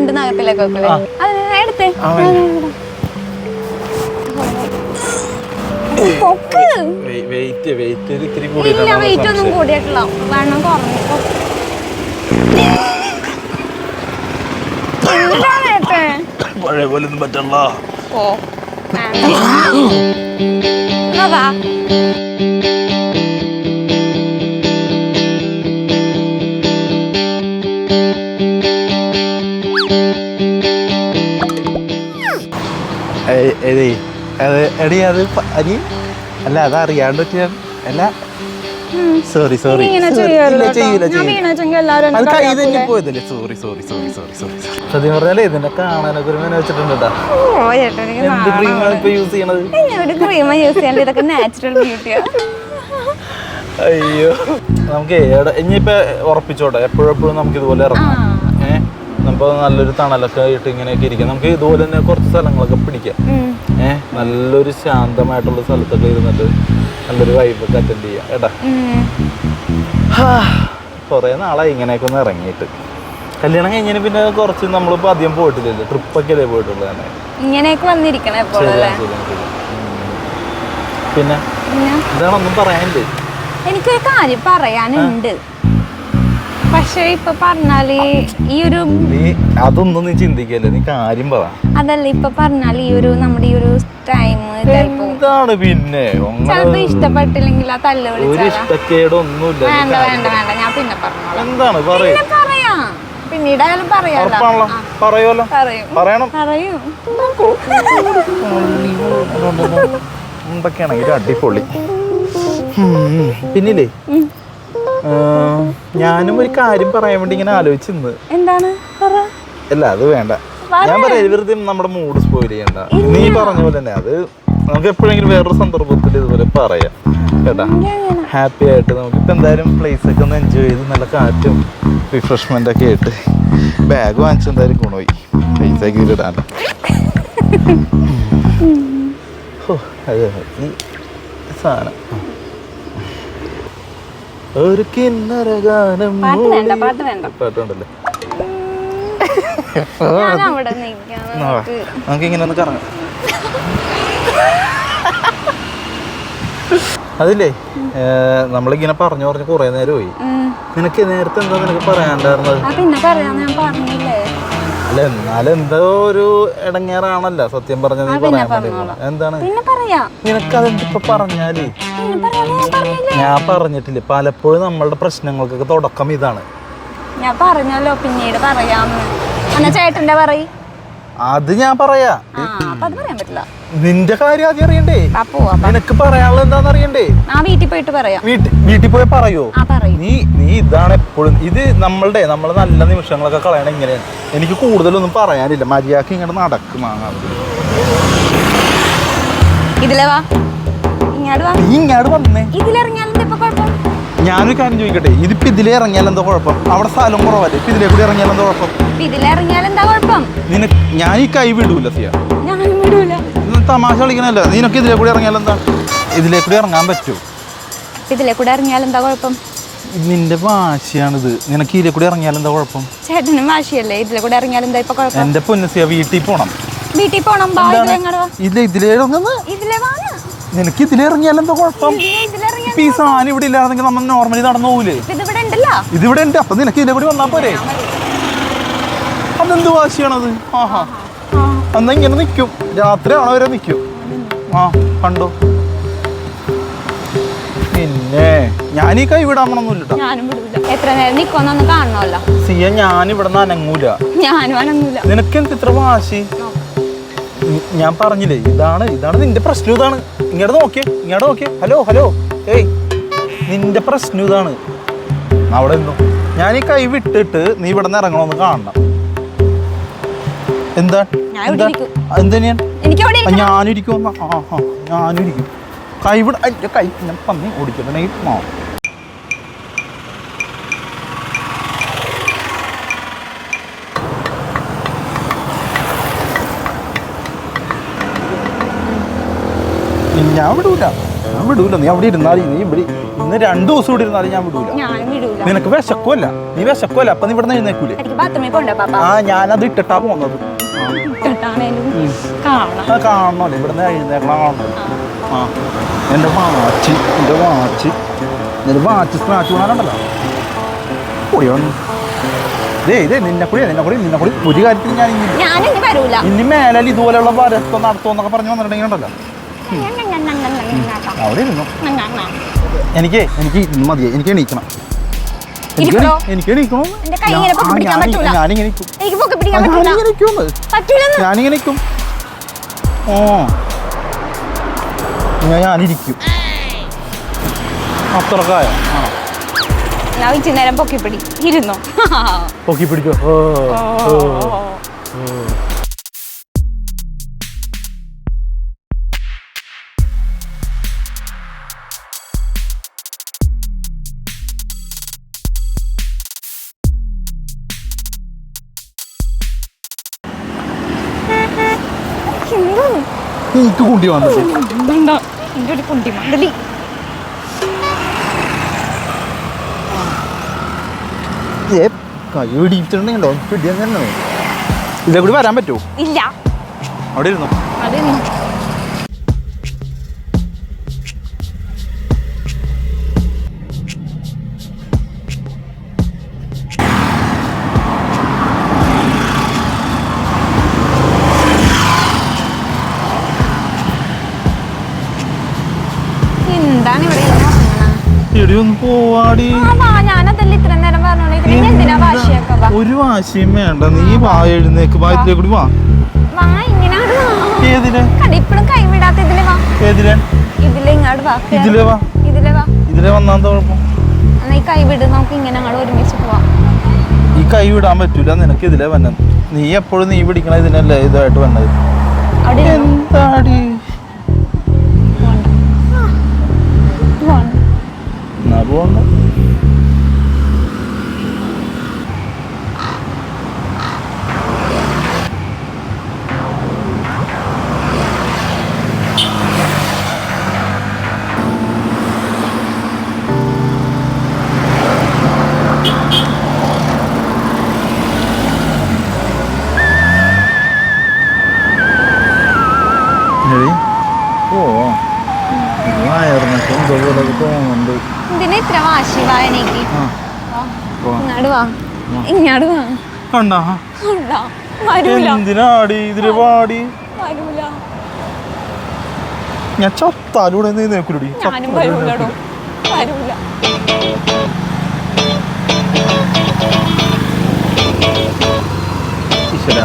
രണ്ട് അത് എടുത്തേ. വെയിറ്റ് വെയിറ്റ് ഇത്തിരി ഇല്ല വെയിറ്റ് ഒന്നും കൂടിയിട്ടില്ല. വണ്ണം കുറഞ്ഞു? പഴയ പോലെ ഒന്നും പറ്റല്ല ഓ വാ. അത് എടി അത് അനി? അല്ല അത് അറിയാണ്ട് ഞാൻ അല്ല. സോറി സോറി പോയതല്ലേ? Sorry sorry sorry sorry sorry സത്യം പറഞ്ഞാലേ ഇതിനെ കാണാനൊക്കെ ഒരു മെന വെച്ചിട്ടുണ്ട് എന്ത് ക്രീമാണ് ഇപ്പൊ യൂസ് ചെയ്യണത്? ഒരു യൂസ് ചെയ്യാണ്ട് ഇതൊക്കെ നാച്ചുറൽ ബ്യൂട്ടിയാ അയ്യോ. നമുക്ക് ഇനിയിപ്പോ ഉറപ്പിച്ചോട്ടെ. എപ്പോഴെപ്പോഴും എപ്പോഴും നമുക്ക് ഇതുപോലെ ഇറങ്ങാം. നമുക്ക് നല്ലൊരു തണലൊക്കെ ആയിട്ട് ഇങ്ങനെയൊക്കെ ഇരിക്കാം. നമുക്ക് ഇതുപോലെ തന്നെ കുറച്ച് സ്ഥലങ്ങളൊക്കെ പിടിക്കാം. ഏഹ് നല്ലൊരു ശാന്തമായിട്ടുള്ള സ്ഥലത്തൊക്കെ ഇരുന്നിട്ട് നല്ലൊരു വൈബൊക്കെ അറ്റൻഡ് ചെയ്യാം. കേട്ടാ കുറേ നാളായി ഇങ്ങനെയൊക്കെ ഒന്ന് ഇറങ്ങിയിട്ട്. കല്യാണം കഴിഞ്ഞാൽ പിന്നെ കുറച്ച് നമ്മളിപ്പോൾ അധികം പോയിട്ടില്ലല്ലോ. ട്രിപ്പൊക്കെ അല്ലേ പോയിട്ടുള്ളത് തന്നെ. ഇങ്ങനെയൊക്കെ വന്നിരിക്കണം പിന്നെ? ഇതാണൊന്നും പറയാനില്ലേ? എനിക്കൊരു കാര്യം പറയാനുണ്ട്. പക്ഷെ ഇപ്പൊ പറഞ്ഞാൽ ഈ ഒരു നീ അതൊന്നും നീ ചിന്തിക്കല്ലേ നീ കാര്യം പറ അതല്ല ഇപ്പൊ പറഞ്ഞാൽ ഈ ഒരു നമ്മുടെ ഈ ഒരു ടൈം ചിലപ്പോ എന്താണ് പിന്നെ ചിലപ്പോ ഇഷ്ടപ്പെട്ടില്ലെങ്കിൽ ആ തല്ല് ഒരു ഇഷ്ടക്കേടൊന്നുമില്ല നീ വേണ്ട വേണ്ട. വേണ്ട ഞാൻ പിന്നെ പറഞ്ഞോളാം എന്താണ് പറയൂ പിന്നെ പറയാം പിന്നീടായാലും പറയാലോ ഉറപ്പാണല്ലോ ആ, പറയുമല്ലോ പറയും പറയണം പറയും എന്തൊക്കെയാണെങ്കിലും അടിപൊളി ഉം. പിന്നില്ലേ ഞാനും ഒരു കാര്യം പറയാൻ വേണ്ടി ഇങ്ങനെ ആലോചിച്ചിരുന്നത്. എന്താണ്? അല്ല അത് വേണ്ട. ഞാൻ പറയാം വെറുതെ നമ്മുടെ മൂഡ് സ്പോയിൽ ചെയ്യണ്ട. നീ പറഞ്ഞ പോലെ തന്നെ അത് നമുക്ക് എപ്പോഴെങ്കിലും വേറൊരു സന്ദർഭത്തിൽ ഇതുപോലെ പറയാം. കേട്ടാ? ഹാപ്പി ആയിട്ട് നമുക്ക് ഇപ്പം എന്തായാലും പ്ലേസ് ഒക്കെ ഒന്ന് എൻജോയ് ചെയ്ത് നല്ല കാറ്റും റിഫ്രഷ്മെന്റ് ഒക്കെ ആയിട്ട് ബാഗ് വാങ്ങിച്ച് എന്തായാലും ഗുണമായി പൈസ ആക്കി ഇതിലിടാൻ ഹോ, അത് ഈ സാധനം. ഒരു കിന്നര ഗാനം പാട്ട് വേണ്ട പാട്ട് വേണ്ട. പാട്ടുണ്ടല്ലേ? നമുക്ക്. ഇങ്ങനെ ഒന്ന് കറങ്ങാം. അതില്ലേ നമ്മളിങ്ങനെ പറഞ്ഞു പറഞ്ഞു കുറേ നേരമായി. നിനക്ക് നേരത്തെ എന്താ നിനക്ക് പിന്നെ പറയാന്ന് ഞാൻ പറഞ്ഞില്ലേ? അല്ല എന്നാലും എന്തോ ഒരു ഇടങ്ങേറാണല്ലോ സത്യം പറഞ്ഞ നീ പറയാൻ വേണ്ടി. എന്താണ്? പിന്നെ പറയാ. നിനക്ക് അതെന്തിപ്പോ പറഞ്ഞാൽ? ഞാൻ പറഞ്ഞിട്ടില്ല. പലപ്പോഴും നമ്മളുടെ പ്രശ്നങ്ങൾക്കൊക്കെ തുടക്കം ഇതാണ്. ഞാൻ പറഞ്ഞല്ലോ പിന്നീട് പറയാം. എന്നാ ചേട്ടന്റെ പറയ്. അത് ഞാൻ പറയാ. ആ അപ്പൊ അത് പറയാൻ പറ്റില്ല. നിന്റെ കാര്യം ആദ്യം അറിയണ്ടേ? അപ്പോ നിനക്ക് പറയാനുള്ളത് എന്താന്ന് അറിയണ്ടേ? ആ വീട്ടിൽ പോയിട്ട് പറയാം. വീട്ടിൽ വീട്ടിൽ പോയി പറയോ? ആ പറയും. നീ നീ ഇതാണ് എപ്പോഴും ഇത് നമ്മളുടെ നമ്മളെ നല്ല നിമിഷങ്ങളൊക്കെ കളയണ ഇങ്ങനെയാണ്. എനിക്ക് കൂടുതലൊന്നും പറയാനില്ല. മര്യാദയ്ക്ക് ഇങ്ങോട്ട് നടക്കും ഇതിലെ വാ. ഇങ്ങോട്ട് വാ. നീ ഇങ്ങോട്ട് വന്നേ. ഇതിലിറങ്ങിയാലും ഇപ്പൊ കുഴപ്പം? ഞാനൊരു കാര്യം ചോദിക്കട്ടെ? ഇതിപ്പോ ഇതിലേ ഇറങ്ങിയാൽ എന്താ കുഴപ്പം? അവിടെ സ്ഥലം കുറവല്ലേ? ഇപ്പൊ ഇതിലേ കൂടി ഇറങ്ങിയാൽ എന്താ കുഴപ്പം? ഇതിലിറങ്ങിയാൽ എന്താ കുഴപ്പം? നിനക്ക് ഞാൻ ഈ കൈ വിടൂല സിയ. ഞാനും വിടൂല. ഇത് തമാശ കളിക്കണല്ല? നിനക്ക് ഇതിലേ കൂടി ഇറങ്ങിയാൽ എന്താ? ഇതിലേ കൂടി ഇറങ്ങാൻ പറ്റൂ. ഇതിലേ കൂടെ ഇറങ്ങിയാൽ എന്താ കുഴപ്പം? നിന്റെ വാശിയാണിത്. നിനക്ക് ഇതിലേ കൂടി ഇറങ്ങിയാൽ എന്താ കുഴപ്പം? ചേട്ടനും വാശിയല്ലേ? ഇതിലെ കൂടെ ഇറങ്ങിയാൽ എന്താ ഇപ്പൊ കുഴപ്പം? എന്റെ പൊന്നസിയ വീട്ടിൽ പോണം. വീട്ടിൽ പോണം. ഇല്ല ഇതിലേ ഇറങ്ങുന്ന നിനക്ക് ഇതിലേ ഇറങ്ങിയാൽ എന്താ കുഴപ്പം? ഇതിലെ ഇപ്പൊ ഈ സാധനം ഇവിടെ ഇല്ലായിരുന്നെങ്കിൽ നമ്മൾ നോർമലി നടന്നു പോകൂലേ. ഇതിവിടെ ഇതിവിടെ ഉണ്ട്. അപ്പൊ നിനക്ക് ഇതിന്റെ കൂടി വന്നാ പോരെ. അതെന്ത് വാശിയാണത്? ആഹാ. എന്നാ ഇങ്ങനെ നിൽക്കും രാത്രി ആണോ വരെ നിൽക്കും ആ കണ്ടോ? പിന്നെ ഞാൻ ഈ കൈ വിടാമണൊന്നുമില്ല എത്ര നേരം കാണണമല്ലോ. സിയ ഞാൻ ഇവിടെ നിന്ന് അനങ്ങൂല. ഞാനും അനങ്ങൂല. നിനക്ക് എന്ത് ഇത്ര വാശി? ഞാൻ പറഞ്ഞില്ലേ ഇതാണ് ഇതാണ് നിന്റെ പ്രശ്നം ഇതാണ്. ഇങ്ങോട്ട് നോക്കിയേ ഇങ്ങോട്ട് നോക്കിയേ. Hello hello. ഏയ് നിന്റെ പ്രശ്നം ഇതാണ്. അവിടെ നിന്നു. ഞാൻ ഈ കൈ വിട്ടിട്ട് നീ ഇവിടെ നിന്ന് ഇറങ്ങണമെന്ന് കാണണം. എന്താ. എന്താ? ഞാനിരിക്കും. ആ ആ ഞാനിരിക്കും. കൈ വിട. എന്റെ കൈ ഞാൻ പന്നി ഓടിക്കട്ടെ. മാ ഞാൻ വിടൂല. വിടൂല. നീ അവിടെ ഇരുന്നാലും നീ ഇവിടെ ഇന്ന് രണ്ടു ദിവസം ഇവിടെ ഇരുന്നാലും ഞാൻ വിടൂല. ഞാൻ വിടൂല. നിനക്ക് വിശക്കുമല്ല നീ വിശക്കുമല്ല അപ്പൊ നീ ഇവിടെ എഴുന്നേക്കൂലേ? എനിക്ക് ബാത്റൂമിൽ പോണ്ട പാപ്പ. ആ ഞാനത് ഇട്ടിട്ടാ പോന്നത്. കാണണോ. ഇവിടെ ഇവിടുന്ന് എഴുന്നേക്കണം. കാണണം ആ. എന്റെ വാച്ച് എന്റെ വാച്ച്. എന്റെ വാച്ച് സ്ക്രാച്ച് പൊടിയോ ദേ ഇതേ നിന്നെ കൂടി നിന്നെ കൂടി നിന്നെ കൂടി. ഒരു കാര്യത്തിൽ ഞാൻ ഇനി മേലാൽ ഇതുപോലെയുള്ള വരത്തോ നടത്തോ എന്നൊക്കെ പറഞ്ഞു വന്നിട്ടുണ്ടെങ്കിൽ ഉണ്ടല്ലോ എനിക്ക് എനിക്ക് മതി എനിക്ക് എണീക്കണം. എനിക്ക് ഓ ഞാനിരിക്കും ഞാൻ പൊക്കി പിടി ഇരുന്നോ? പൊക്കി പിടിച്ചോ ഓ. എനിക്ക് കുണ്ടി വന്നത് ഒരു കുണ്ടി മണ്ടലി ഏ കൈ പിടിച്ചിട്ടുണ്ടെങ്കിലോ പിടിയാൻ തന്നെ. ഇതിലെ കൂടി വരാൻ പറ്റുമോ? ഇല്ല. അവിടെ ഇരുന്നു വാശിയൊക്കെ ഇവിടെ ഒരു വാശിയും വേണ്ട. നീ വാ എഴുന്നേക്ക് വാ ഇതിലെ കൂടി വാ. ഏതിലെ? ഏതിലെ? ഇതിലെ ഇതിലെ കുഴപ്പം? ഈ കൈ വിട് നമുക്ക് ഇങ്ങനെ അങ്ങോട്ട് ഒരുമിച്ച് പോവാം. ഈ കൈ വിടാൻ പറ്റൂല നിനക്ക് ഇതിലെ വന്നത് നീ എപ്പോഴും നീ പിടിക്കണ ഇതിനല്ലേ ഇതായിട്ട് വന്നത്. എന്താടി? പോവോ. വാ. വാ. എന്തിനാടി ഞാൻ ചത്താലൂടെ നോക്കൂലടി ഈശ്വരാ.